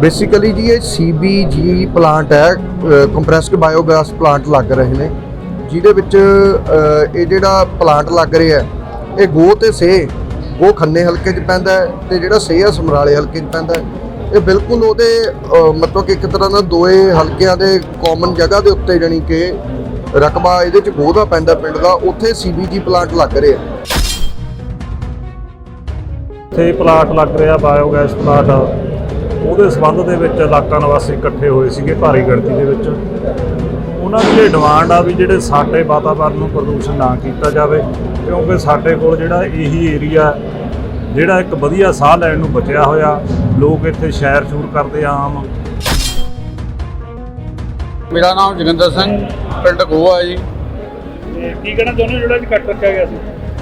Basically ਜੀ ਇਹ ਸੀਬੀਜੀ plant ਹੈ ਕੰਪਰੈਸਡ ਬਾਇਓਗੈਸ ਪਲਾਂਟ ਲੱਗ ਰਹੇ ਨੇ, ਜਿਹਦੇ ਵਿੱਚ ਇਹ ਜਿਹੜਾ ਪਲਾਂਟ ਲੱਗ ਰਿਹਾ ਇਹ ਗੋ ਤੇ ਸੇ ਗੋ ਖੰਨੇ ਹਲਕੇ 'ਚ ਪੈਂਦਾ ਹੈ ਤੇ ਜਿਹੜਾ ਸੇ ਆ ਸਮਰਾਲੇ ਹਲਕੇ 'ਚ ਪੈਂਦਾ ਹੈ। ਇਹ ਬਿਲਕੁਲ ਉਹਦੇ ਮਤਲਬ ਕਿ ਇੱਕ ਤਰ੍ਹਾਂ ਦਾ ਦੋਏ ਹਲਕਿਆਂ ਦੇ ਕਾਮਨ ਜਗ੍ਹਾ ਦੇ ਉੱਤੇ ਜਾਣੀ ਕਿ ਰਕਬਾ ਇਹਦੇ 'ਚ ਗੋਹ ਦਾ ਪੈਂਦਾ ਪਿੰਡ ਦਾ, ਉੱਥੇ ਸੀਬੀਜੀ ਪਲਾਂਟ ਲੱਗ ਰਿਹਾ ਇੱਥੇ ਪਲਾਟ ਲੱਗ ਰਿਹਾ ਬਾਇਓਗੈਸ ਪਲਾਂਟ ਉਹਦੇ ਸੰਬੰਧ ਦੇ ਵਿੱਚ ਇਲਾਕਾ ਨਿਵਾਸੀ ਇਕੱਠੇ ਹੋਏ ਸੀਗੇ ਭਾਰੀ ਗਿਣਤੀ ਦੇ ਵਿੱਚ। ਉਹਨਾਂ ਦੀ ਇਹ ਡਿਮਾਂਡ ਆ ਵੀ ਜਿਹੜੇ ਸਾਡੇ ਵਾਤਾਵਰਣ ਨੂੰ ਪ੍ਰਦੂਸ਼ਣ ਨਾ ਕੀਤਾ ਜਾਵੇ ਕਿਉਂਕਿ ਸਾਡੇ ਕੋਲ ਜਿਹੜਾ ਇਹੀ ਏਰੀਆ ਜਿਹੜਾ ਇੱਕ ਵਧੀਆ ਸਾਹ ਲੈਣ ਨੂੰ ਬਚਿਆ ਹੋਇਆ ਲੋਕ ਇੱਥੇ ਸ਼ੈਰ ਸ਼ੂਰ ਕਰਦੇ ਆ ਆਮ। ਮੇਰਾ ਨਾਮ ਜੋਗਿੰਦਰ ਸਿੰਘ ਪਿੰਡ ਗੋਆ ਜੀ। ਕੀ ਕਹਿਣਾ ਚਾਹੁੰਦੇ ਹੋ ਜਿਹੜਾ ਅੱਜ ਕੱਟ ਰੱਖਿਆ ਗਿਆ ਸੀ?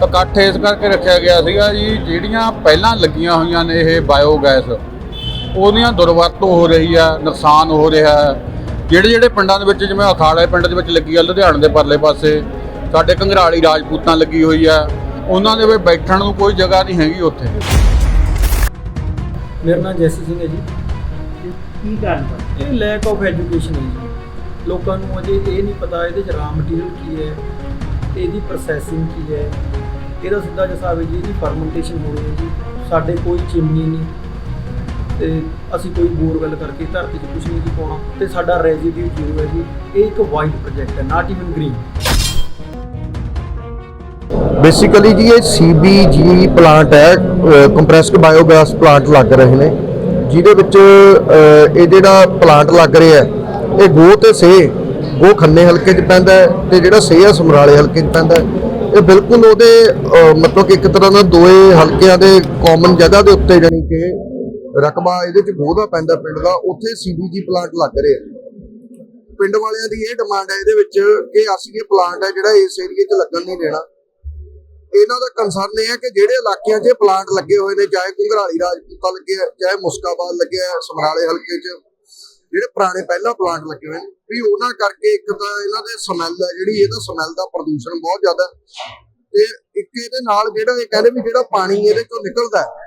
ਇਕੱਠ ਇਸ ਕਰਕੇ ਰੱਖਿਆ ਗਿਆ ਸੀਗਾ ਜੀ ਜਿਹੜੀਆਂ ਪਹਿਲਾਂ ਲੱਗੀਆਂ ਹੋਈਆਂ ਨੇ ਇਹ ਬਾਇਓਗੈਸ ਉਹਦੀਆਂ ਦੁਰਵਰਤੋਂ ਹੋ ਰਹੀ ਆ ਨੁਕਸਾਨ ਹੋ ਰਿਹਾ ਹੈ ਜਿਹੜੇ ਜਿਹੜੇ ਪਿੰਡਾਂ ਦੇ ਵਿੱਚ ਜਿਵੇਂ ਅਖਾੜੇ ਪਿੰਡ ਦੇ ਵਿੱਚ ਲੱਗੀ ਆ ਲੁਧਿਆਣੇ ਦੇ ਪਰਲੇ ਪਾਸੇ ਸਾਡੇ ਘੰਗਰਾਲੀ ਰਾਜਪੂਤਾਂ ਲੱਗੀ ਹੋਈ ਆ। ਉਹਨਾਂ ਦੇ ਵਿੱਚ ਬੈਠਣ ਨੂੰ ਕੋਈ ਜਗ੍ਹਾ ਨਹੀਂ ਹੈਗੀ ਉੱਥੇ। ਮੇਰਾ ਨਾਮ ਜੈਸੀ ਸਿੰਘ ਹੈ ਜੀ। ਕੀ ਕਾਰਨ ਇਹ ਲੈਕ ਆਫ ਐਜੂਕੇਸ਼ਨ ਹੈ ਜੀ। ਲੋਕਾਂ ਨੂੰ ਅਜੇ ਇਹ ਨਹੀਂ ਪਤਾ ਇਹਦੇ ਚ ਰਾ ਮਟੀਰੀਅਲ ਕੀ ਹੈ ਇਹਦੀ ਪ੍ਰੋਸੈਸਿੰਗ ਕੀ ਹੈ। ਇਹਦਾ ਸਿੱਧਾ ਹੈ ਜੀ ਇਹਦੀ ਫਰਮੈਂਟੇਸ਼ਨ ਹੋ ਰਹੀ ਹੈ ਜੀ। ਸਾਡੇ ਕੋਈ ਚਿਮਨੀ ਨਹੀਂ ਤੇ ਅਸੀਂ ਕੋਈ ਬੋਰਵੈਲ ਕਰਕੇ ਧਰਤੀ 'ਚ ਕੁਝ ਨਹੀਂ ਜੀ ਪਾਉਣਾ। ਤੇ ਸਾਡਾ ਰੈਜ਼ੀਡਿਊ ਜ਼ੀਰੋ ਹੈ ਜੀ। ਇਹ ਇੱਕ ਵਾਈਟ ਪ੍ਰੋਜੈਕਟ ਹੈ ਨਾਟ ਇਵਨ ਗ੍ਰੀਨ ਬੇਸਿਕਲੀ ਜੀ, ਇਹ ਸੀਬੀਜੀ ਪਲਾਂਟ ਹੈ ਕੰਪਰੈਸਡ ਬਾਇਓਗੈਸ ਪਲਾਂਟ ਲੱਗ ਰਹੇ ਨੇ। ਜਿਹਦੇ ਵਿੱਚ ਇਹ ਜਿਹੜਾ ਪਲਾਂਟ ਲੱਗ ਰਿਹਾ, ਇਹ ਗੋ ਤੇ ਸੇ ਗੋ ਖੰਨੇ ਹਲਕੇ 'ਚ ਪੈਂਦਾ ਹੈ ਤੇ ਜਿਹੜਾ ਸੇ ਆ ਸਮਰਾਲੇ ਹਲਕੇ 'ਚ ਪੈਂਦਾ ਇਹ ਬਿਲਕੁਲ ਉਹਦੇ ਮਤਲਬ ਕਿ ਇੱਕ ਤਰ੍ਹਾਂ ਦਾ ਦੋਏ ਹਲਕਿਆਂ ਦੇ ਕਾਮਨ ਜਗ੍ਹਾ ਦੇ ਉੱਤੇ ਜਾਣੀ ਕਿ ਰਕਬਾ ਇਹਦੇ 'ਚ ਗੋ ਦਾ ਪੈਂਦਾ ਪਿੰਡ ਦਾ ਉੱਥੇ ਸੀਬੀਜੀ ਪਲਾਂਟ ਲੱਗ ਰਿਹਾ ਪਿੰਡ ਵਾਲਿਆਂ ਦੀ ਇਹ ਡਿਮਾਂਡ ਹੈ ਇਹਦੇ ਵਿੱਚ ਕਿ ਅਸੀਂ ਇਹ ਪਲਾਂਟ ਹੈ ਜਿਹੜਾ ਇਸ ਏਰੀਏ 'ਚ ਲੱਗਣ ਨਹੀਂ ਦੇਣਾ। ਇਹਨਾਂ ਦਾ ਕੰਸਰਨ ਇਹ ਹੈ ਕਿ ਜਿਹੜੇ ਇਲਾਕਿਆਂ 'ਚ ਪਲਾਂਟ ਲੱਗੇ ਹੋਏ ਨੇ ਚਾਹੇ ਘੁੰਗਰਾਲੀ ਰਾਜਪੂਤਾ ਲੱਗਿਆ ਚਾਹੇ ਮੁਸਕਾਬਾਦ ਲੱਗਿਆ ਹੈ, ਸਮਰਾਲੇ ਹਲਕੇ 'ਚ ਜਿਹੜੇ ਪੁਰਾਣੇ ਪਹਿਲਾਂ ਪਲਾਂਟ ਲੱਗੇ ਹੋਏ ਨੇ ਵੀ ਉਹਨਾਂ ਕਰਕੇ ਇੱਕ ਤਾਂ ਇਹਨਾਂ ਦੇ ਸਮੈਲ ਹੈ ਜਿਹੜੀ ਇਹਦਾ ਸਮੈਲ ਦਾ ਪ੍ਰਦੂਸ਼ਣ ਬਹੁਤ ਜ਼ਿਆਦਾ ਤੇ ਇੱਕ ਇਹਦੇ ਨਾਲ ਜਿਹੜਾ ਇਹ ਕਹਿੰਦੇ ਵੀ ਜਿਹੜਾ ਪਾਣੀ ਇਹਦੇ ਚੋਂ ਨਿਕਲਦਾ ਹੈ,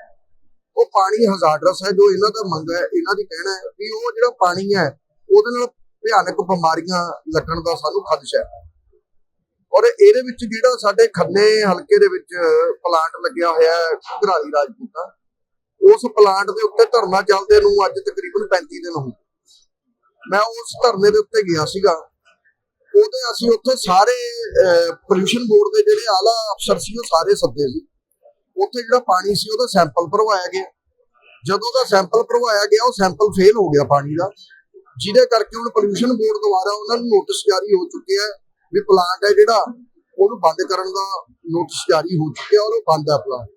ਉਹ ਪਾਣੀ ਹਜ਼ਾਰਡਸ ਹੈ, ਜੋ ਇਹਨਾਂ ਦਾ ਮੰਗ ਹੈ, ਇਹਨਾਂ ਦੀ ਕਹਿਣਾ ਹੈ ਵੀ ਉਹ ਜਿਹੜਾ ਪਾਣੀ ਹੈ, ਉਹਦੇ ਨਾਲ ਭਿਆਨਕ ਬਿਮਾਰੀਆਂ ਲੱਗਣ ਦਾ ਸਾਨੂੰ ਖਦਸ਼ਾ ਹੈ। ਔਰ ਇਹਦੇ ਵਿੱਚ ਜਿਹੜਾ ਸਾਡੇ ਖੰਨੇ ਹਲਕੇ ਦੇ ਵਿੱਚ ਪਲਾਂਟ ਲੱਗਿਆ ਹੋਇਆ ਹੈ ਘਰਾਲੀ ਰਾਜਪੂਤਾ ਉਸ ਪਲਾਂਟ ਦੇ ਉੱਤੇ ਧਰਨਾ ਚੱਲਦੇ ਨੂੰ ਅੱਜ ਤਕਰੀਬਨ 35 ਦਿਨ ਹੋ ਗਏ। ਮੈਂ ਉਸ ਧਰਨੇ ਦੇ ਉੱਤੇ ਗਿਆ ਸੀਗਾ। ਉਹਦੇ ਅਸੀਂ ਉੱਥੇ ਸਾਰੇ ਪੋਲੂਸ਼ਨ ਬੋਰਡ ਦੇ ਜਿਹੜੇ ਆਲਾ ਅਫਸਰ ਸੀ, ਉਹ ਸਾਰੇ ਸੱਦੇ ਸੀ। ਉੱਥੇ ਜਿਹੜਾ ਪਾਣੀ ਸੀ ਉਹਦਾ ਸੈਂਪਲ ਭਰਵਾਇਆ ਗਿਆ। ਜਦੋਂ ਦਾ ਸੈਂਪਲ ਭਰਵਾਇਆ ਗਿਆ, ਉਹ ਸੈਂਪਲ ਫੇਲ ਹੋ ਗਿਆ ਪਾਣੀ ਦਾ। ਜਿਹਦੇ ਕਰਕੇ ਹੁਣ ਪੋਲੂਸ਼ਨ ਬੋਰਡ ਦੁਆਰਾ ਉਹਨਾਂ ਨੂੰ ਨੋਟਿਸ ਜਾਰੀ ਹੋ ਚੁੱਕਿਆ ਵੀ ਪਲਾਂਟ ਹੈ ਜਿਹੜਾ, ਉਹਨੂੰ ਬੰਦ ਕਰਨ ਦਾ ਨੋਟਿਸ ਜਾਰੀ ਹੋ ਚੁੱਕਿਆ ਔਰ ਉਹ ਬੰਦ ਹੈ ਪਲਾਂਟ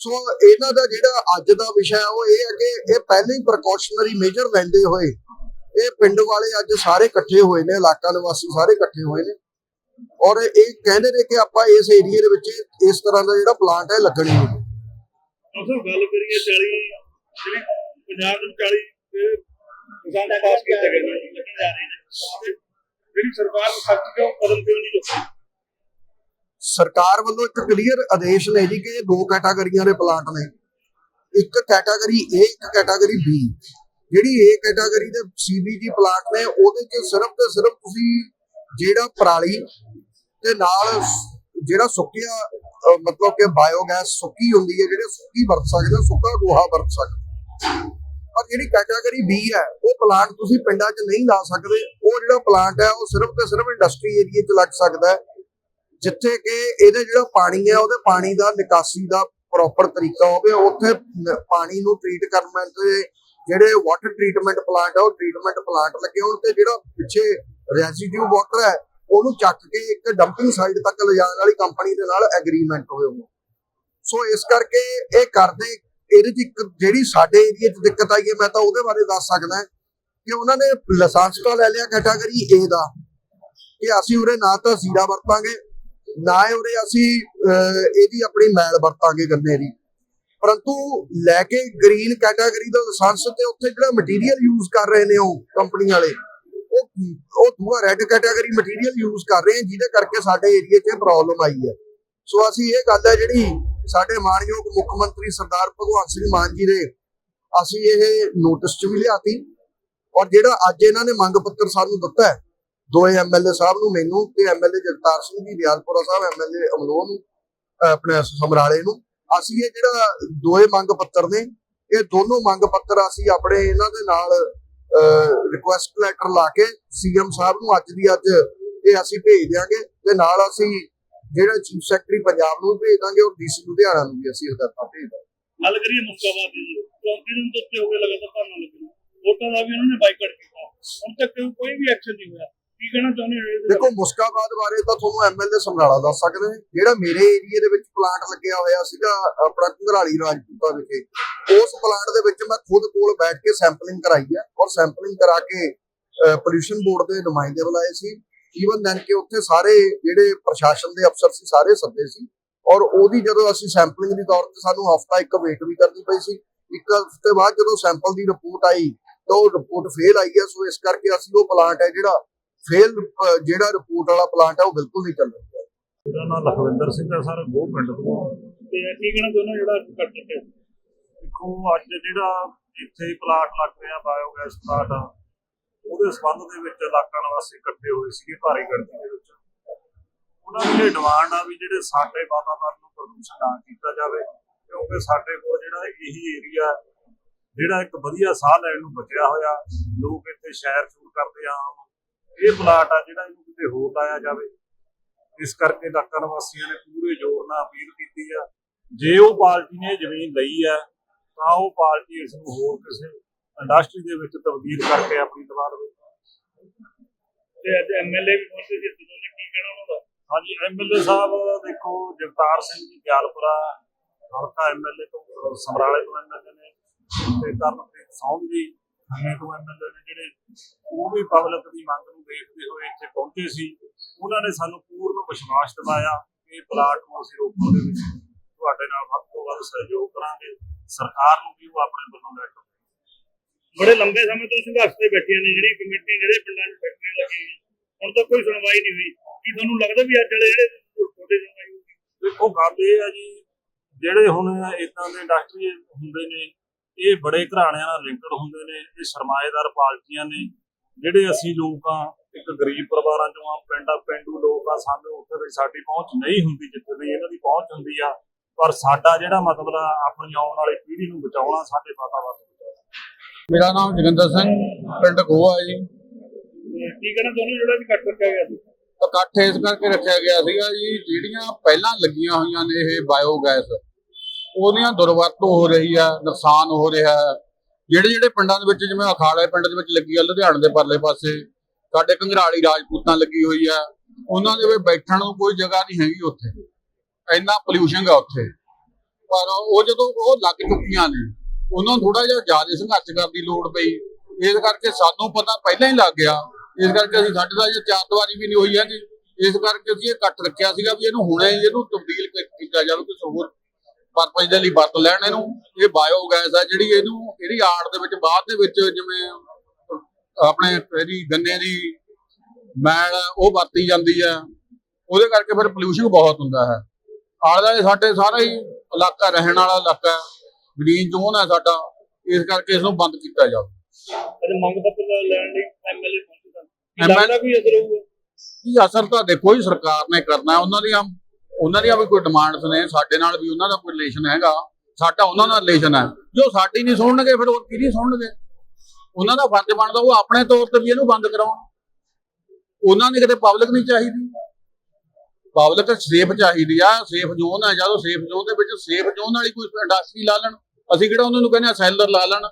ਸੋ ਇਹਨਾਂ ਦਾ ਜਿਹੜਾ ਅੱਜ ਦਾ ਵਿਸ਼ਾ ਉਹ ਇਹ ਹੈ ਕਿ ਇਹ ਪਹਿਲੇ ਹੀ ਪ੍ਰੀਕਾਸ਼ਨਰੀ ਮੇਜਰ ਲੈਂਦੇ ਹੋਏ, ਇਹ ਪਿੰਡ ਵਾਲੇ ਅੱਜ ਸਾਰੇ ਇਕੱਠੇ ਹੋਏ ਨੇ, ਇਲਾਕਾ ਨਿਵਾਸੀ ਸਾਰੇ ਇਕੱਠੇ ਹੋਏ ਨੇ। ਔਰ ਇਹ ਕਹਿੰਦੇ ਨੇ ਕਿ ਆਪਾਂ ਇਸ ਏਰੀਏ ਦੇ ਵਿੱਚ ਇਸ ਤਰ੍ਹਾਂ ਦਾ ਜਿਹੜਾ ਪਲਾਂਟ ਹੈ ਲੱਗਣੀ ਨਹੀਂ। ਅਸਲ ਗੱਲ ਕਰੀਏ 40 ਜਿਹੜੀ ਪੰਜਾਬ ਨੂੰ 40 ਕਿਸਾਨ ਪਾਸ ਕੀਤੇ ਗਏ ਲੱਗਣ ਜਾ ਰਹੇ ਨੇ। ਜਿਹੜੀ ਸਰਕਾਰ ਨੂੰ ਸਖਤ ਕਿਉਂ ਕਦਮ ਕਿਉਂ ਨਹੀਂ ਚੁੱਕਦੀ? ਸਰਕਾਰ ਵੱਲੋਂ ਇੱਕ ਕਲੀਅਰ ਆਦੇਸ਼ ਨੇ ਜੀ ਕਿ ਇਹ ਦੋ ਕੈਟਾਗਰੀਆਂ ਦੇ ਪਲਾਂਟ ਨੇ। ਇੱਕ ਕੈਟਾਗਰੀ A ਇੱਕ ਕੈਟਾਗਰੀ B ਜਿਹੜੀ A ਕੈਟਾਗਰੀ ਦੇ CBG ਪਲਾਂਟ ਨੇ ਉਹਦੇ 'ਚ ਸਿਰਫ ਤੇ ਸਿਰਫ ਤੁਸੀਂ ਜਿਹੜਾ ਪਰਾਲੀ ਤੇ ਨਾਲ ਜਿਹੜਾ ਸੁੱਕਿਆ ਮਤਲਬ ਕਿ ਬਾਇਓਗੈਸ ਸੁੱਕੀ ਹੁੰਦੀ ਹੈ, ਜਿਹੜੇ ਸੁੱਕੀ ਵਰਤ ਸਕਦੇ ਸੁੱਕਾ ਗੋਹਾ ਵਰਤ ਸਕਦੇ ਪਰ ਜਿਹੜੀ ਕੈਟਾਗਰੀ B ਹੈ, ਉਹ ਪਲਾਂਟ ਤੁਸੀਂ ਪਿੰਡਾਂ 'ਚ ਨਹੀਂ ਲਾ ਸਕਦੇ। ਉਹ ਜਿਹੜਾ ਪਲਾਂਟ ਹੈ, ਉਹ ਸਿਰਫ ਤੇ ਸਿਰਫ ਇੰਡਸਟਰੀ ਏਰੀਆ 'ਚ ਲੱਗ ਸਕਦਾ ਜਿੱਥੇ ਕਿ ਇਹਦੇ ਜਿਹੜਾ ਪਾਣੀ ਹੈ, ਉਹਦੇ ਪਾਣੀ ਦਾ ਨਿਕਾਸੀ ਦਾ ਪ੍ਰੋਪਰ ਤਰੀਕਾ ਹੋਵੇ। ਉੱਥੇ ਪਾਣੀ ਨੂੰ ਟ੍ਰੀਟ ਕਰਨ ਦੇ ਜਿਹੜੇ ਵਾਟਰ ਟ੍ਰੀਟਮੈਂਟ ਪਲਾਂਟ ਆ ਉਹ ਟ੍ਰੀਟਮੈਂਟ ਪਲਾਂਟ ਲੱਗੇ ਹੋਣ ਤੇ ਜਿਹੜਾ ਪਿੱਛੇ ਰੈਜ਼ੀਡਿਊ ਵਾਟਰ ਹੈ ਉਹਨੂੰ ਚੱਕ ਕੇ ਇੱਕ ਡੰਪਿੰਗ ਸਾਈਟ ਤੱਕ ਲਿਜਾਣ ਵਾਲੀ ਕੰਪਨੀ ਦੇ ਨਾਲ ਐਗਰੀਮੈਂਟ ਹੋਵੇ ਉਹ ਸੋ ਇਸ ਕਰਕੇ ਇਹ ਕਰਦੇ, ਇਹਦੇ 'ਚ ਜਿਹੜੀ ਸਾਡੇ ਏਰੀਆ 'ਚ ਦਿੱਕਤ ਆਈ ਹੈ, ਮੈਂ ਤਾਂ ਉਹਦੇ ਬਾਰੇ ਦੱਸ ਸਕਦਾ ਕਿ ਉਹਨਾਂ ਨੇ ਲਾਇਸੈਂਸ ਤਾਂ ਲੈ ਲਿਆ ਕੈਟਾਗਰੀ A ਦਾ ਕਿ ਅਸੀਂ ਉਰੇ ਨਾ ਤਾਂ ਜ਼ੀਰਾ ਵਰਤਾਂਗੇ, ਨਾ ਉਰੇ ਅਸੀਂ ਇਹਦੀ ਆਪਣੀ ਮੈਲ ਵਰਤਾਂਗੇ ਗੰਨੇ ਦੀ। ਪਰੰਤੂ ਲੈ ਕੇ ਗ੍ਰੀਨ ਕੈਟਾਗਰੀ ਦਾ ਲਾਇਸੈਂਸ ਤੇ ਉੱਥੇ ਜਿਹੜਾ ਮਟੀਰੀਅਲ ਯੂਜ਼ ਕਰ ਰਹੇ ਨੇ ਉਹ ਕੰਪਨੀ ਵਾਲੇ ਉਹ ਉਹ ਦੂਆ ਰੈੱਡ ਕੈਟਾਗਰੀ ਮਟੀਰੀਅਲ ਯੂਜ਼ ਕਰ ਰਹੇ ਆ, ਜਿਹਦੇ ਕਰਕੇ ਸਾਡੇ ਏਰੀਆ 'ਚ ਪ੍ਰੋਬਲਮ ਆਈ ਹੈ ਸੋ ਅਸੀਂ ਇਹ ਗੱਲ ਹੈ ਜਿਹੜੀ ਸਾਡੇ ਮਾਨਯੋਗ ਮੁੱਖ ਮੰਤਰੀ ਸਰਦਾਰ ਭਗਵੰਤ ਸਿੰਘ ਮਾਨ ਜੀ ਦੇ, ਅਸੀਂ ਇਹ ਨੋਟਿਸ 'ਚ ਵੀ ਲਿਆਤੀ ਔਰ ਜਿਹੜਾ ਅੱਜ ਇਹਨਾਂ ਨੇ ਮੰਗ ਪੱਤਰ ਸਾਨੂੰ ਦਿੱਤਾ ਹੈ ਦੋਏ ਐਮਐਲਏ ਸਾਹਿਬ ਨੂੰ, ਮੈਨੂੰ ਤੇ ਐਮਐਲਏ ਜਗਤਾਰ ਸਿੰਘ ਜੀ, ਦਿਆਲਪੁਰਾ ਸਾਹਿਬ ਐਮਐਲਏ ਅਮਲੋਹ ਨੂੰ ਆਪਣੇ ਸਮਰਾਲੇ ਨੂੰ, ਅਸੀਂ ਇਹ ਜਿਹੜਾ ਦੋਏ ਮੰਗ ਪੱਤਰ ਨੇ, ਇਹ ਦੋਨੋਂ ਮੰਗ ਪੱਤਰ ਅਸੀਂ ਆਪਣੇ ਇਹਨਾਂ ਦੇ ਨਾਲ ਰਿਕੁਐਸਟ ਲੈਟਰ ਲਾ ਕੇ ਸੀਐਮ ਸਾਹਿਬ ਨੂੰ ਅੱਜ ਦੀ ਅੱਜ ਇਹ ਅਸੀਂ ਭੇਜ ਦਿਆਂਗੇ ਤੇ ਨਾਲ ਅਸੀਂ ਜਿਹੜਾ ਚੀਫ ਸੈਕਟਰੀ ਪੰਜਾਬ ਨੂੰ ਭੇਜ ਦਾਂਗੇ ਔਰ ਡੀਸੀ ਲੁਧਿਆਣਾ ਨੂੰ ਵੀ ਅਸੀਂ ਹਦਾਇਤਾਂ ਭੇਜ ਦਾਂਗੇ। ਗੱਲ ਕਰੀਏ ਮੁਸਕਾਬਾਦ ਦੀ ਜੀ। ਤੋਂ ਉੱਤੇ ਹੋ ਗਏ ਲਗਾਤਾਰ ਧਰਨਾ ਲੱਗਣਾ। ਵੋਟਾਂ ਦਾ ਵੀ ਉਹਨਾਂ ਨੇ ਬਾਈਕਾਟ ਕੀਤਾ। ਹੁਣ ਤੱਕ ਕੋਈ ਵੀ ਐਕਸ਼ਨ ਨਹੀਂ ਹੋਇਆ। ਕੀ ਕਹਿਣਾ ਚਾਹੁੰਦੇ ਹੋ ਇਹਦੇ ਬਾਰੇ? ਦੇਖੋ ਮੁਸਕਾਬਾਦ ਬਾਰੇ ਤਾਂ ਤੁਹਾਨੂੰ ਐਮਐਲਏ ਸਮਰਾਲਾ ਦੱਸ ਸਕਦੇ ਨੇ। ਜਿਹੜਾ ਮੇਰੇ ਏਰੀਆ ਦੇ ਵਿੱਚ ਪਲਾਂਟ ਲੱਗਿਆ ਹੋਇਆ ਸੀਗਾ ਆਪਣਾ ਘੰਗਰਾਲੀ ਰਾਜਪੂਤਾ ਵਿਖੇ। ਉਸ ਪਲਾਂਟ ਦੇ ਵਿੱਚ ਮੈਂ ਖੁਦ ਕੋਲ ਬੈਠ ਕੇ ਸੈਂਪਲਿੰਗ ਕਰਾਈ ਹੈ ਔਰ ਸੈਂਪਲਿੰਗ ਕਰਾ ਕੇ ਪੋਲੂਸ਼ਨ ਬੋਰਡ ਦੇ ਨੁਮਾਇੰਦੇ ਬੁਲਾਏ ਸੀ। ਈਵਨ ਦੈਨ ਕਿ ਉੱਥੇ ਸਾਰੇ ਜਿਹੜੇ ਪ੍ਰਸ਼ਾਸਨ ਦੇ ਅਫਸਰ ਸੀ ਸਾਰੇ ਸੱਦੇ ਸੀ। ਔਰ ਉਹਦੀ ਜਦੋਂ ਅਸੀਂ ਸੈਂਪਲਿੰਗ ਦੀ ਤੌਰ ਤੇ ਸਾਨੂੰ ਹਫਤਾ ਇੱਕ ਵੇਟ ਵੀ ਕਰਨੀ ਪਈ ਸੀ। ਇੱਕ ਹਫ਼ਤੇ ਬਾਅਦ ਜਦੋਂ ਸੈਂਪਲ ਦੀ ਰਿਪੋਰਟ ਆਈ ਤਾਂ ਉਹ ਰਿਪੋਰਟ ਫੇਲ ਆਈ ਹੈ ਸੋ ਇਸ ਕਰਕੇ ਅਸੀਂ ਉਹ ਪਲਾਂਟ ਹੈ ਜਿਹੜਾ ਫੇਲ ਜਿਹੜਾ ਰਿਪੋਰਟ ਵਾਲਾ ਪਲਾਂਟ ਹੈ ਉਹ ਬਿਲਕੁਲ ਨਹੀਂ ਚੱਲ ਰਿਹਾ। ਮੇਰਾ ਨਾਮ ਲਖਵਿੰਦਰ ਸਿੰਘ ਹੈ ਸਰ ਗੋ ਪਿੰਡ ਤੋਂ। ਤੇ ਕੀ ਕਹਿਣਾ ਚਾਹੁੰਦੇ ਜਿਹੜਾ ਕੱਟ ਚੁੱਕਿਆ ਦੇਖੋ ਅੱਜ ਜਿਹੜਾ ਇੱਥੇ ਪਲਾਟ ਲੱਗ ਰਿਹਾ ਬਾਇਓਗੈਸ ਪਲਾਟ ਉਹਦੇ ਸੰਬੰਧ ਦੇ ਵਿੱਚ ਇਲਾਕਾ ਨਿਵਾਸੀ ਇਕੱਠੇ ਹੋਏ ਸੀਗੇ ਭਾਰੀ ਗਿਣਤੀ ਦੇ ਵਿੱਚ। ਉਹਨਾਂ ਦੀ ਇਹ ਡਿਮਾਂਡ ਆ ਵੀ ਜਿਹੜੇ ਸਾਡੇ ਵਾਤਾਵਰਨ ਨੂੰ ਪ੍ਰਦੂਸ਼ਿਤ ਨਾ ਕੀਤਾ ਜਾਵੇ ਕਿਉਂਕਿ ਸਾਡੇ ਕੋਲ ਜਿਹੜਾ ਇਹੀ ਏਰੀਆ ਜਿਹੜਾ ਇੱਕ ਵਧੀਆ ਸਾਹ ਲੈਣ ਨੂੰ ਬਚਿਆ ਹੋਇਆ ਲੋਕ ਇੱਥੇ ਸ਼ਹਿਰ ਸ਼ੂਰ ਕਰਦੇ ਆ ਇਹ ਪਲਾਟ ਆ ਜਿਹੜਾ ਇਹਨੂੰ ਕਿਤੇ ਹੋਰ ਲਾਇਆ ਜਾਵੇ। ਇਸ ਕਰਕੇ ਇਲਾਕਾ ਨਿਵਾਸੀਆਂ ਨੇ ਪੂਰੇ ਜ਼ੋਰ ਨਾਲ ਅਪੀਲ ਕੀਤੀ ਆ। ਜੇ ਉਹ ਪਾਰਟੀ ਨੇ ਜ਼ਮੀਨ ਲਈ ਹੈ ਤਾਂ ਉਹ ਪਾਰਟੀ ਇਸ ਨੂੰ ਹੋਰ ਕਿਸੇ ਇੰਡਸਟਰੀ ਦੇ ਵਿੱਚ ਤਬਦੀਲ ਕਰਕੇ ਆਪਣੀ ਦਬਾ ਲਵੇ ਤੇ ਅੱਜ ਐਮਐਲਏ ਵੀ ਪਹੁੰਚੇ ਸੀ ਤੁਸੀਂ ਨੇ ਕੀ ਕਹਿਣਾ ਉਹਨਾਂ ਦਾ ਹਾਂਜੀ ਐਮਐਲਏ ਸਾਹਿਬ ਦੇਖੋ ਜਗਤਾਰ ਸਿੰਘ ਜੀ ਗਿਆਲਪੁਰਾ ਹਲਕਾ ਐਮਐਲਏ ਤੋਂ ਸਮਰਾਲੇ ਤੋਂ ਐਮਐਲਏ ਨੇ ਤੇ ਕਰਨਪ੍ਰੀਤ ਸੌਂਦ ਜੀ ਖੰਨੇ ਤੋਂ ਨੇ ਜਿਹੜੇ ਉਹ ਵੀ ਪਬਲਿਕ ਦੀ ਮੰਗ ਨੂੰ ਦੇਖਦੇ ਹੋਏ ਇੱਥੇ ਪਹੁੰਚੇ ਸੀ, ਉਹਨਾਂ ਨੇ ਸਾਨੂੰ ਪੂਰਨ ਵਿਸ਼ਵਾਸ ਦਿਵਾਇਆ ਕਿ ਇਹ ਪਲਾਟ ਨੂੰ ਅਸੀਂ ਰੋਕਣ ਦੇ ਵਿੱਚ ਤੁਹਾਡੇ ਨਾਲ ਵੱਧ ਤੋਂ ਵੱਧ ਸਹਿਯੋਗ ਕਰਾਂਗੇ। ਸਰਕਾਰ ਨੂੰ ਵੀ ਉਹ ਆਪਣੇ ਵੱਲੋਂ ਲੈ ਕੇ ਬੜੇ ਲੰਬੇ ਸਮੇਂ ਤੋਂ ਸੰਘਰਸ਼ ਤੇ ਬੈਠੀਆਂ ਨੇ, ਜਿਹੜੀ ਕਮੇਟੀ ਜਿਹੜੇ ਪਿੰਡਾਂ 'ਚ ਫੈਕਟਰੀਆਂ ਲੱਗੀਆਂ ਹੁਣ ਤੱਕ ਕੋਈ ਸੁਣਵਾਈ ਨਹੀਂ ਹੋਈ। ਕੀ ਤੁਹਾਨੂੰ ਲੱਗਦਾ ਵੀ ਅੱਜ ਵਾਲੇ ਜਿਹੜੇ ਛੋਟੇ ਸੁਣਵਾਈ ਹੋਊਗੀ? ਦੇਖੋ, ਗੱਲ ਇਹ ਆ ਜੀ, ਜਿਹੜੇ ਹੁਣ ਇਦਾਂ ਦੇ ਇੰਡਸਟਰੀ ਹੁੰਦੇ ਨੇ ਇਹ ਬੜੇ ਘਰਾਣਿਆਂ ਨਾਲ ਲਿੰਕਡ ਹੁੰਦੇ ਨੇ ਇਹ ਸਰਮਾਏਦਾਰ ਪਾਰਟੀਆਂ ਨੇ ਜਿਹੜੇ ਅਸੀਂ ਲੋਕ ਆ ਇੱਕ ਗਰੀਬ ਪਰਿਵਾਰਾਂ ਚੋਂ ਆ ਪਿੰਡਾਂ ਪਿੰਡੂ ਲੋਕ ਆ ਸਾਨੂੰ ਉੱਥੇ ਵੀ ਸਾਡੀ ਪਹੁੰਚ ਨਹੀਂ ਹੁੰਦੀ ਜਿੱਥੇ ਵੀ ਇਹਨਾਂ ਦੀ ਪਹੁੰਚ ਹੁੰਦੀ ਆ ਪਰ ਸਾਡਾ ਜਿਹੜਾ ਮਤਲਬ ਆ ਆਪਣੀ ਆਉਣ ਵਾਲੀ ਪੀੜ੍ਹੀ ਨੂੰ ਬਚਾਉਣਾ ਸਾਡੇ ਵਾਤਾਵਰਨ ਨੂੰ ਮੇਰਾ ਨਾਮ ਜੋਗਿੰਦਰ ਸਿੰਘ ਪਿੰਡ ਗੋਆ ਜੀ। ਕੀ ਕਹਿਣਾ ਚਾਹੁੰਦੇ ਹੋ ਜਿਹੜਾ ਵੀ ਕੱਟ ਰੱਖਿਆ ਗਿਆ ਸੀ? ਇਕੱਠ ਇਸ ਕਰਕੇ ਰੱਖਿਆ ਗਿਆ ਸੀਗਾ ਜੀ ਜਿਹੜੀਆਂ ਪਹਿਲਾਂ ਲੱਗੀਆਂ ਹੋਈਆਂ ਨੇ ਇਹ ਬਾਇਓਗੈਸ ਉਹਦੀਆਂ ਦੁਰਵਰਤੋਂ ਹੋ ਰਹੀ ਆ ਨੁਕਸਾਨ ਹੋ ਰਿਹਾ ਜਿਹੜੇ ਜਿਹੜੇ ਪਿੰਡਾਂ ਦੇ ਵਿੱਚ, ਜਿਵੇਂ ਅਖਾੜੇ ਪਿੰਡ ਦੇ ਵਿੱਚ ਲੱਗੀ ਆ, ਲੁਧਿਆਣੇ ਦੇ ਪਰਲੇ ਪਾਸੇ, ਸਾਡੇ ਘੰਗਰਾਲੀ ਰਾਜਪੂਤਾਂ ਲੱਗੀ ਹੋਈ ਆ ਉਹਨਾਂ ਦੇ ਵਿੱਚ ਬੈਠਣ ਨੂੰ ਕੋਈ ਜਗ੍ਹਾ ਨਹੀਂ ਹੈਗੀ ਉੱਥੇ। ਇੰਨਾ ਪੋਲਿਊਸ਼ਨ ਆ ਉੱਥੇ। ਪਰ ਉਹ ਜਦੋਂ ਉਹ ਲੱਗ ਚੁੱਕੀਆਂ ਨੇ, ਉਹਨਾਂ ਨੂੰ ਥੋੜਾ ਜਿਹਾ ਜ਼ਿਆਦਾ ਸੰਘਰਸ਼ ਕਰਨ ਦੀ ਲੋੜ ਪਈ। ਇਸ ਕਰਕੇ ਸਾਨੂੰ ਪਤਾ ਪਹਿਲਾਂ ਹੀ ਲੱਗ ਗਿਆ। ਇਸ ਕਰਕੇ ਅਸੀਂ ਸਾਡੇ ਦਾ ਇਹ ਚਾਰ ਦੀਵਾਰੀ ਵੀ ਨਹੀਂ ਹੋਈ ਹੈਗੀ। ਇਸ ਕਰਕੇ ਅਸੀਂ ਇਹ ਇਕੱਠ ਰੱਖਿਆ ਸੀਗਾ ਵੀ ਇਹਨੂੰ ਹੁਣੇ ਇਹਨੂੰ ਤਬਦੀਲ ਕੀਤਾ ਜਾਵੇ ਕਿਸੇ ਹੋਰ ਪਰਪਸ ਦੇ ਲਈ ਵਰਤ ਲੈਣ ਇਹਨੂੰ। ਇਹ ਬਾਇਓਗੈਸ ਆ ਜਿਹੜੀ ਇਹਨੂੰ ਇਹਦੀ ਆੜ ਦੇ ਵਿੱਚ ਬਾਅਦ ਦੇ ਵਿੱਚ ਜਿਵੇਂ ਆਪਣੇ ਇਹਦੀ ਗੰਨੇ ਦੀ ਮੈਲ ਉਹ ਵਰਤੀ ਜਾਂਦੀ ਆ। ਉਹਦੇ ਕਰਕੇ ਫਿਰ ਪੋਲਿਊਸ਼ਨ ਬਹੁਤ ਹੁੰਦਾ ਹੈ। ਆਲੇ ਦੁਆਲੇ ਸਾਡੇ ਸਾਰਾ ਹੀ ਇਲਾਕਾ ਰਹਿਣ ਵਾਲਾ ਇਲਾਕਾ ਗ੍ਰੀਨ ਜ਼ੋਨ ਹੈ ਸਾਡਾ। ਇਸ ਕਰਕੇ ਇਸ ਨੂੰ ਬੰਦ ਕੀਤਾ ਜਾਵੇ। ਅੱਜ ਮੰਗ ਪੱਤਰ ਲੈਣ ਲਈ ਐਮਐਲਏ ਪਹੁੰਚੇ ਸਨ ਕੀ MLA ਲੱਗਦਾ ਵੀ ਅਸਰ ਹੋਊਗਾ? ਕੀ ਅਸਰ ਤਾਂ ਦੇਖੋ ਹੀ ਸਰਕਾਰ ਨੇ ਕਰਨਾ ਹੈ ਉਹਨਾਂ ਦੀਆਂ ਉਹਨਾਂ ਦੀਆਂ ਵੀ ਕੋਈ ਡਿਮਾਂਡਸ ਨੇ, ਸਾਡੇ ਨਾਲ ਵੀ ਉਹਨਾਂ ਦਾ ਕੋਈ ਰਿਲੇਸ਼ਨ ਹੈਗਾ, ਸਾਡਾ ਉਹਨਾਂ ਨਾਲ ਰਿਲੇਸ਼ਨ ਹੈ। ਜੋ ਸਾਡੀ ਨਹੀਂ ਸੁਣਨਗੇ, ਫਿਰ ਉਹ ਕਿਹਦੀ ਸੁਣਨਗੇ? ਉਹਨਾਂ ਦਾ ਫਰਜ਼ ਬਣਦਾ, ਉਹ ਆਪਣੇ ਤੌਰ ਤੇ ਵੀ ਇਹਨੂੰ ਬੰਦ ਕਰਾਉਣ। ਉਹਨਾਂ ਨੇ ਕਿਤੇ ਪਬਲਿਕ ਨਹੀਂ ਚਾਹੀਦੀ। ਪਬਲਿਕ ਸੇਫ ਚਾਹੀਦੀ ਆ ਸੇਫ ਜ਼ੋਨ ਹੈ, ਜਦੋਂ ਸੇਫ ਜ਼ੋਨ ਦੇ ਵਿੱਚ ਸੇਫ ਜ਼ੋਨ ਵਾਲੀ ਕੋਈ ਇੰਡਸਟਰੀ ਲਾ ਲੈਣ, ਅਸੀਂ ਕਿਹੜਾ ਉਹਨਾਂ ਨੂੰ ਕਹਿੰਦੇ ਆ ਸੈਲਰ ਲਾ ਲੈਣ।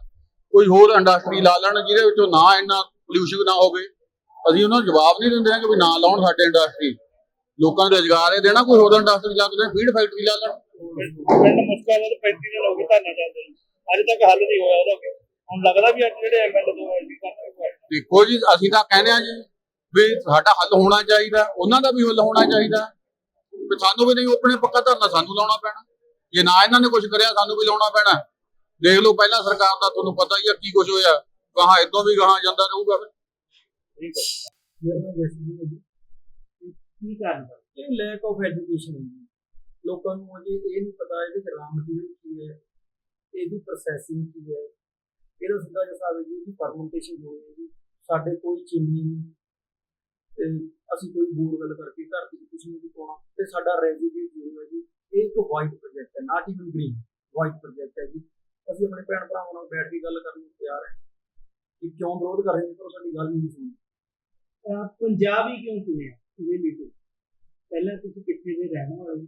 ਕੋਈ ਹੋਰ ਇੰਡਸਟਰੀ ਲਾ ਲੈਣ, ਜਿਹਦੇ ਵਿੱਚੋਂ ਨਾ ਇੰਨਾ ਪੋਲਿਊਸ਼ਨ ਨਾ ਹੋਵੇ। ਅਸੀਂ ਉਹਨਾਂ ਨੂੰ ਜਵਾਬ ਨਹੀਂ ਦਿੰਦੇ ਕਿ ਵੀ ਨਾ ਲਾਉਣ ਸਾਡੇ ਇੰਡਸਟਰੀ ਲੋਕਾਂ ਨੂੰ ਰੋਜ਼ਗਾਰ ਇਹ ਦੇਣਾ ਕੋਈ ਹੋਰ ਇੰਡਸਟਰੀ ਲਾ ਕੇ ਫੀਡ ਫੈਕਟਰੀ ਲਾ ਲੈਣ। ਪਿੰਡ ਮੁਸਕਾਬਾਦ 35 ਦਿਨ ਹੋ ਗਏ ਧਰਨਾ ਚੱਲਦੇ ਅੱਜ ਤੱਕ ਹੱਲ ਨਹੀਂ ਹੋਇਆ ਉਹਦਾ। ਹੁਣ ਲੱਗਦਾ ਵੀ ਅੱਜ ਜਿਹੜੇ ਐਮਐਲਏ ਤੋਂ ਸੀ ਕਰਨਗੇ ਦੇਖੋ ਜੀ ਅਸੀਂ ਤਾਂ ਕਹਿੰਦੇ ਆ ਜੀ ਵੀ ਸਾਡਾ ਹੱਲ ਹੋਣਾ ਚਾਹੀਦਾ ਉਹਨਾਂ ਦਾ ਵੀ ਹੱਲ ਹੋਣਾ ਚਾਹੀਦਾ। ਵੀ ਸਾਨੂੰ ਵੀ ਨਹੀਂ ਆਪਣੇ ਪੱਕਾ ਧਰਨਾ ਸਾਨੂੰ ਲਾਉਣਾ ਪੈਣਾ। ਜੇ ਨਾ ਇਹਨਾਂ ਨੇ ਕੁਝ ਕਰਿਆ ਸਾਨੂੰ ਵੀ ਲਾਉਣਾ ਪੈਣਾ। ਦੇਖ ਲਓ ਪਹਿਲਾਂ ਸਰਕਾਰ ਦਾ ਤੁਹਾਨੂੰ ਪਤਾ ਹੀ ਆ ਕੀ ਕੁਝ ਹੋਇਆ। ਗਾਹਾਂ ਇਦੋਂ ਵੀ ਗਾਹਾਂ ਜਾਂਦਾ ਰਹੂਗਾ ਫਿਰ। ਠੀਕ ਹੈ ਮੇਰਾ ਨਾਮ ਜਸਮੀਨ ਹੈ ਜੀ ਕੀ ਕਾਰਨ ਇਹ ਲੈਕ ਆਫ ਐਜੂਕੇਸ਼ਨ ਹੈ ਲੋਕਾਂ ਨੂੰ ਅਜੇ ਇਹ ਨਹੀਂ ਪਤਾ ਇਹਦੇ ਚ ਰਾ ਮਟੀਰੀਅਲ ਕੀ ਹੈ, ਇਹਦੀ ਪ੍ਰੋਸੈਸਿੰਗ ਕੀ ਹੈ। ਇਹਦਾ ਸਿੱਧਾ ਜਿਹਾ ਜੀ, ਇਹਦੀ ਫਰਮੈਂਟੇਸ਼ਨ ਹੋਈ ਹੈ ਸਾਡੇ ਕੋਈ ਚੀਨੀ ਨਹੀਂ। ਤੇ ਅਸੀਂ ਕੋਈ ਬੂਰ ਕਰਕੇ ਧਰਤੀ 'ਚ ਕੁਝ ਨਹੀਂ ਪਾਉਣਾ। ਤੇ ਸਾਡਾ ਰੈਜ਼ੀਡਿਊ ਜੋ ਹੈ ਜੀ, ਇਹ ਇੱਕ ਵਾਈਟ ਪ੍ਰੋਜੈਕਟ ਹੈ not even green white project ਹੈ ਜੀ। ਅਸੀਂ ਆਪਣੇ ਭੈਣ ਭਰਾਵਾਂ ਨਾਲ ਬੈਠ ਕੇ ਗੱਲ ਕਰਨ ਨੂੰ ਤਿਆਰ ਹੈ। ਕਿ ਕਿਉਂ ਵਿਰੋਧ ਕਰ ਰਹੇ ਨੇ ਪਰ ਸਾਡੀ ਗੱਲ ਨਹੀਂ ਸੁਣਦੇ। ਪੰਜਾਬ ਹੀ ਕਿਉਂ ਚੁਣਿਆ? ਵੇਲੀ ਤੋਂ ਪਹਿਲਾਂ ਤੁਸੀਂ ਕਿੱਥੇ ਦੇ ਰਹਿਣ ਵਾਲੇ ਹੋ?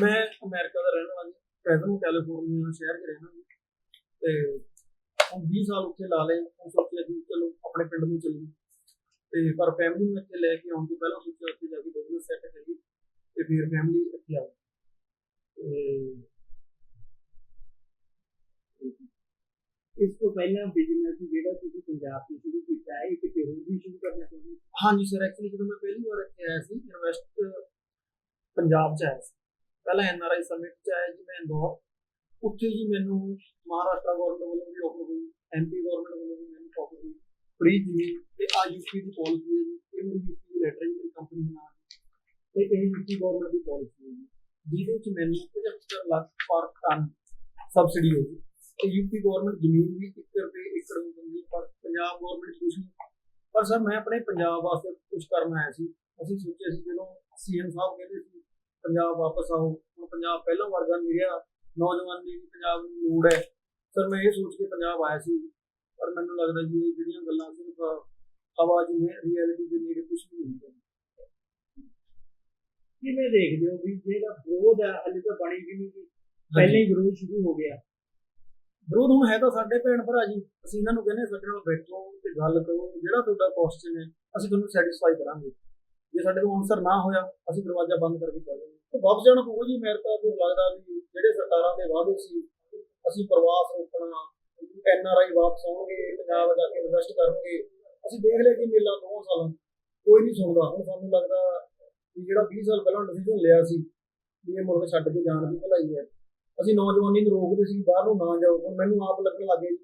ਮੈਂ ਅਮਰੀਕਾ ਦਾ ਰਹਿਣ ਵਾਲਾ ਜੀ। ਪ੍ਰੈਜ਼ੈਂਟ ਕੈਲੀਫੋਰਨੀਆ ਸ਼ਹਿਰ 'ਚ ਰਹਿਣਾ ਜੀ। ਤੇ ਹੁਣ 20 ਸਾਲ ਉੱਥੇ ਲਾ ਲਏ। ਹੁਣ ਸੋਚਿਆ ਜੀ, ਚਲੋ ਆਪਣੇ ਪਿੰਡ ਨੂੰ ਚੱਲੀਏ। ਤੇ ਪਰ ਫੈਮਿਲੀ ਨੂੰ ਇੱਥੇ ਲੈ ਕੇ ਆਉਣ ਤੋਂ ਪਹਿਲਾਂ ਸੋਚਿਆ ਉੱਥੇ ਜਾ ਕੇ ਬਿਜ਼ਨਸ ਸੈੱਟ ਕਰੀਏ ਤੇ ਫਿਰ ਫੈਮਿਲੀ ਇੱਥੇ ਆਵੇ ਤੇ ਇਸ ਤੋਂ ਪਹਿਲਾਂ ਬਿਜ਼ਨਸ ਜਿਹੜਾ ਤੁਸੀਂ ਪੰਜਾਬ ਤੋਂ ਸ਼ੁਰੂ ਕੀਤਾ ਹੈ, ਇਹ ਕਿਤੇ ਹੋਰ ਵੀ ਸ਼ੁਰੂ ਕਰਨਾ ਚਾਹੁੰਦੇ ਹਾਂਜੀ ਸਰ ਐਕਚੁਅਲੀ ਜਦੋਂ ਮੈਂ ਪਹਿਲੀ ਵਾਰ ਇੱਥੇ ਆਇਆ ਸੀ ਇਨਵੈਸਟ ਪੰਜਾਬ 'ਚ ਆਇਆ ਸੀ। ਪਹਿਲਾਂ ਐਨਆਰਆਈ ਸਮਿਟ 'ਚ ਆਇਆ ਜੀ ਮੈਂ ਇੰਦੌਰ ਉੱਥੇ ਜੀ ਮੈਨੂੰ ਮਹਾਰਾਸ਼ਟਰ ਗਵਰਨਮੈਂਟ ਵੱਲੋਂ ਵੀ ਆਫਰ ਹੋਈ ਐਮਪੀ ਗਵਰਨਮੈਂਟ ਵੱਲੋਂ ਵੀ ਮੈਨੂੰ ਆਫਰ ਹੋਈ। ਫ੍ਰੀ ਜ਼ਮੀਨ ਤੇ ਆ ਯੂਪੀ ਦੀ ਪਾਲਿਸੀ ਹੈ ਜੀ, ਇਹ ਮੇਰੀ ਯੂਪੀ ਦੀ ਲੈਟਰ ਹੈ ਕੰਪਨੀ ਦੇ ਨਾਮ ਤੇ ਇਹ ਯੂਪੀ ਗਵਰਨਮੈਂਟ ਦੀ ਪਾਲਿਸੀ ਹੈ ਜਿਹਦੇ ਵਿੱਚ ਮੈਨੂੰ 75 ਲੱਖ ਪਰ ਟਨ ਸਬਸਿਡੀ ਹੋਈ ਤੇ ਯੂਪੀ ਗਵਰਨਮੈਂਟ ਜ਼ਮੀਨ ਵੀ 1 ਰੁਪਏ ਏਕੜ ਨੂੰ ਦਿੰਦੀ ਪਰ ਪੰਜਾਬ ਗਵਰਨਮੈਂਟ ਕੁਝ ਨਹੀਂ। ਪਰ ਸਰ ਮੈਂ ਆਪਣੇ ਪੰਜਾਬ ਵਾਸਤੇ ਕੁਝ ਕਰਨ ਆਇਆ ਸੀ। ਅਸੀਂ ਸੋਚਿਆ ਸੀ, ਜਦੋਂ ਸੀਐਮ ਸਾਹਿਬ ਕਹਿੰਦੇ ਸੀ, ਪੰਜਾਬ ਵਾਪਸ ਆਓ, ਹੁਣ ਪੰਜਾਬ ਪਹਿਲਾਂ ਵਰਗਾ ਨਹੀਂ ਰਿਹਾ। ਨੌਜਵਾਨ ਦੀ ਪੰਜਾਬ ਨੂੰ ਲੋੜ ਹੈ। ਸਰ ਮੈਂ ਇਹ ਸੋਚ ਕੇ ਪੰਜਾਬ ਆਇਆ ਸੀ। ਪਰ ਮੈਨੂੰ ਲੱਗਦਾ ਜੀ, ਇਹ ਜਿਹੜੀਆਂ ਗੱਲਾਂ ਸਿਰਫ ਹਵਾ ਨੇ ਰਿਐਲਿਟੀ ਦੇ ਨੇੜੇ ਕੁਝ ਨਹੀਂ ਹੈ। ਕਿਵੇਂ ਦੇਖਦੇ ਹੋ ਵੀ ਜਿਹੜਾ ਵਿਰੋਧ ਹੈ ਹਲੇ ਤਾਂ ਬਣੀ ਵੀ ਨਹੀਂ। ਪਹਿਲਾਂ ਹੀ ਵਿਰੋਧ ਸ਼ੁਰੂ ਹੋ ਗਿਆ। ਵਿਰੋਧ ਹੁਣ ਹੈ ਤਾਂ ਸਾਡੇ ਭੈਣ ਭਰਾ ਜੀ। ਅਸੀਂ ਇਹਨਾਂ ਨੂੰ ਕਹਿੰਦੇ ਸਾਡੇ ਨਾਲ ਬੈਠੋ ਤੇ ਗੱਲ ਕਰੋ ਜਿਹੜਾ ਤੁਹਾਡਾ ਕੁਐਸਚਨ ਹੈ, ਅਸੀਂ ਤੁਹਾਨੂੰ ਸੈਟੀਸਫਾਈ ਕਰਾਂਗੇ। ਜੇ ਸਾਡੇ ਕੋਲ ਆਨਸਰ ਨਾ ਹੋਇਆ, ਅਸੀਂ ਦਰਵਾਜ਼ਾ ਬੰਦ ਕਰਕੇ ਚੱਲ ਜਾਵਾਂਗੇ। ਤੇ ਵਾਪਸ ਜਾਣਾ ਪਊਗਾ ਜੀ ਮੇਰੇ ਤਾਂ ਫਿਰ ਲੱਗਦਾ ਵੀ ਜਿਹੜੇ ਸਰਕਾਰਾਂ ਦੇ ਵਾਅਦੇ ਸੀ, ਅਸੀਂ ਪ੍ਰਵਾਸ ਰੋਕਣਾ ਐਨਆਰਆਈ ਵਾਪਸ ਆਉਣਗੇ, ਪੰਜਾਬ ਜਾ ਕੇ ਇਨਵੈਸਟ ਕਰਨਗੇ। ਅਸੀਂ ਦੇਖ ਲਿਆ ਕਿ ਮੇਲਾ ਦੋ ਸਾਲਾਂ ਕੋਈ ਨਹੀਂ ਸੁਣਦਾ। ਹੁਣ ਸਾਨੂੰ ਲੱਗਦਾ ਵੀ ਜਿਹੜਾ 20 ਸਾਲ ਪਹਿਲਾਂ ਡਿਸੀਜਨ ਲਿਆ ਸੀ, ਵੀ ਇਹ ਮੁਲਕ ਛੱਡ ਕੇ ਜਾਣ ਦੀ ਭਲਾਈ ਹੈ। ਅਸੀਂ ਨੌਜਵਾਨੀ ਨੂੰ ਰੋਕਦੇ ਸੀ, ਬਾਹਰ ਨੂੰ ਨਾ ਜਾਓ। ਹੁਣ ਮੈਨੂੰ ਆਪ ਲੱਗਣ ਲੱਗੇ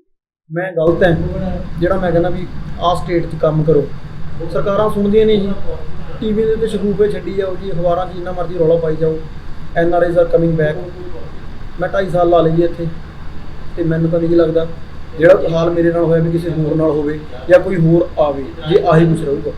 ਮੈਂ ਗਲਤ ਹਾਂ। ਜਿਹੜਾ ਮੈਂ ਕਹਿੰਦਾ ਵੀ ਆਹ ਸਟੇਟ 'ਚ ਕੰਮ ਕਰੋ। ਸਰਕਾਰਾਂ ਸੁਣਦੀਆਂ ਨਹੀਂ। ਜੀ ਟੀਵੀ ਦੇ ਉੱਤੇ ਸ਼ਗੂਫੇ ਛੱਡੀ ਜਾਓ ਜੀ, ਅਖਬਾਰਾਂ 'ਚ ਜਿੰਨਾ ਮਰਜ਼ੀ ਰੌਲਾ ਪਾਈ ਜਾਓ। N R eyes are coming back ਮੈਂ 2.5 ਸਾਲ ਲਾ ਲਈ ਜੀ ਇੱਥੇ, ਤੇ ਮੈਨੂੰ ਤਾਂ ਨਹੀਂ ਲੱਗਦਾ। ਜਿਹੜਾ ਹਾਲ ਮੇਰੇ ਨਾਲ ਹੋਇਆ, ਵੀ ਕਿਸੇ ਹੋਰ ਨਾਲ ਹੋਵੇ ਜਾਂ ਕੋਈ ਹੋਰ ਆਵੇ, ਜੇ ਆਹੀ ਕੁਛ ਰਹੂਗਾ।